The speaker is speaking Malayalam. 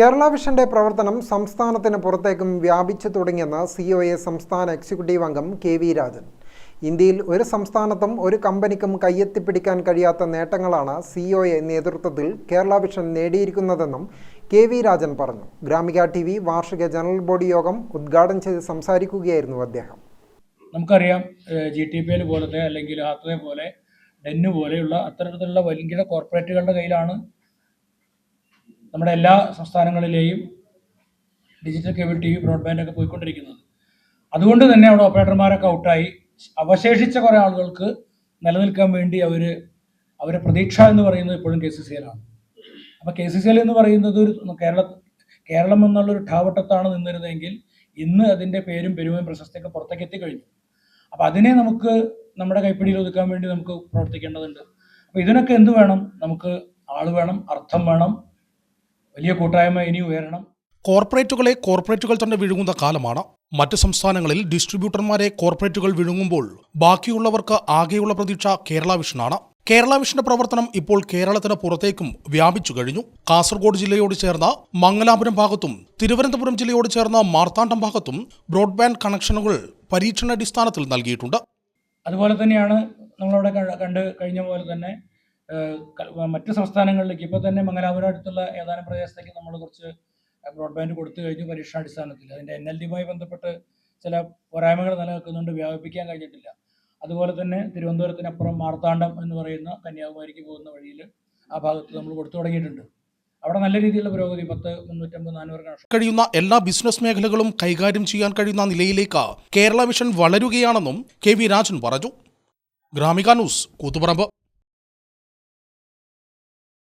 കേരള വിഷന്റെ പ്രവർത്തനം സംസ്ഥാനത്തിന് പുറത്തേക്കും വ്യാപിച്ചു തുടങ്ങിയെന്ന് സി ഒ എ സംസ്ഥാന എക്സിക്യൂട്ടീവ് അംഗം കെ വി രാജൻ. ഇന്ത്യയിൽ ഒരു സംസ്ഥാനത്തും ഒരു കമ്പനിക്കും കയ്യെത്തിപ്പിടിക്കാൻ കഴിയാത്ത നേട്ടങ്ങളാണ് സി ഒ എ നേതൃത്വത്തിൽ കേരള വിഷൻ നേടിയിരിക്കുന്നതെന്നും കെ വി രാജൻ പറഞ്ഞു. ഗ്രാമിക ടി വി വാർഷിക ജനറൽ ബോഡി യോഗം ഉദ്ഘാടനം ചെയ്ത് സംസാരിക്കുകയായിരുന്നു അദ്ദേഹം. നമുക്കറിയാം ജി ടി പി എൽ പോലത്തെ അല്ലെങ്കിൽ പോലെ ഡെന്നു പോലെയുള്ള അത്തരത്തിലുള്ള വലിയ കോർപ്പറേറ്റുകളുടെ കയ്യിലാണ് നമ്മുടെ എല്ലാ സംസ്ഥാനങ്ങളിലെയും digital cable T V broadband ഒക്കെ പോയിക്കൊണ്ടിരിക്കുന്നത്. അതുകൊണ്ട് തന്നെ അവിടെ ഓപ്പറേറ്റർമാരൊക്കെ ഔട്ടായി. അവശേഷിച്ച കുറേ ആളുകൾക്ക് നിലനിൽക്കാൻ വേണ്ടി അവർ അവരെ പ്രതീക്ഷ എന്ന് പറയുന്നത് ഇപ്പോഴും കെ സി സി എല്ലാണ് അപ്പോൾ കെ സി സി എൽ എന്ന് പറയുന്നത് ഒരു കേരള കേരളം എന്നുള്ളൊരു ഠാവട്ടത്താണ് നിന്നിരുന്നതെങ്കിൽ ഇന്ന് അതിന്റെ പേരും പെരുമയും പ്രശസ്തിയൊക്കെ പുറത്തേക്ക് എത്തിക്കഴിഞ്ഞു. അപ്പോൾ അതിനെ നമുക്ക് നമ്മുടെ കൈപ്പിടിയിൽ ഒതുക്കാൻ വേണ്ടി നമുക്ക് പ്രവർത്തിക്കേണ്ടതുണ്ട്. അപ്പോൾ ഇതിനൊക്കെ എന്ത് വേണം? നമുക്ക് ആൾ വേണം അർത്ഥം വേണം വലിയ കൂട്ടായ്മ ഇനി ഉയരണം. കോർപ്പറേറ്റുകളെ കോർപ്പറേറ്റുകൾ തന്നെ വിഴുങ്ങുന്ന കാലമാണ്. മറ്റ് സംസ്ഥാനങ്ങളിൽ ഡിസ്ട്രിബ്യൂട്ടർമാരെ കോർപ്പറേറ്റുകൾ വിഴുങ്ങുമ്പോൾ ബാക്കിയുള്ളവർക്ക് ആകെയുള്ള പ്രതീക്ഷ കേരള വിഷനാണ് കേരള വിഷന്റെ പ്രവർത്തനം ഇപ്പോൾ കേരളത്തിന് പുറത്തേക്കും വ്യാപിച്ചു കഴിഞ്ഞു. കാസർഗോഡ് ജില്ലയോട് ചേർന്ന മംഗലാപുരം ഭാഗത്തും തിരുവനന്തപുരം ജില്ലയോട് ചേർന്ന മാർത്താണ്ഡം ഭാഗത്തും ബ്രോഡ്ബാൻഡ് കണക്ഷനുകൾ പരീക്ഷണാടിസ്ഥാനത്തിൽ നൽകിയിട്ടുണ്ട്. അതുപോലെ തന്നെയാണ് നമ്മളവിടെ കണ്ട് കഴിഞ്ഞ പോലെ തന്നെ മറ്റ് സംസ്ഥാനങ്ങളിലേക്ക് ഇപ്പോൾ തന്നെ മംഗലാപുരം അടുത്തുള്ള ഏതാനും പ്രദേശത്തേക്ക് നമ്മൾ കുറച്ച് ബ്രോഡ്ബാൻഡ് കൊടുത്തു കഴിഞ്ഞു പരീക്ഷണാടിസ്ഥാനത്തിൽ അതിന്റെ എൻ എൽ ഡിയുമായി ബന്ധപ്പെട്ട് ചില പോരായ്മകൾ നിലനിൽക്കുന്നുണ്ട് വ്യാപിപ്പിക്കാൻ കഴിഞ്ഞിട്ടില്ല. അതുപോലെ തന്നെ തിരുവനന്തപുരത്തിനപ്പുറം മാർത്താണ്ഡം എന്ന് പറയുന്ന കന്യാകുമാരിക്ക് പോകുന്ന വഴിയിൽ ആ ഭാഗത്ത് നമ്മൾ കൊടുത്തു തുടങ്ങിയിട്ടുണ്ട്. അവിടെ നല്ല രീതിയിലുള്ള പുരോഗതി പത്ത് മുന്നൂറ്റമ്പത് നാനൂറ് കഴിയുന്ന എല്ലാ ബിസിനസ് മേഖലകളും കൈകാര്യം ചെയ്യാൻ കഴിയുന്ന നിലയിലേക്ക് കേരള മിഷൻ വളരുകയാണെന്നും കെ വി രാജൻ പറഞ്ഞു. ഗ്രാമിക ന്യൂസ് കൂത്തുപറമ്പ്.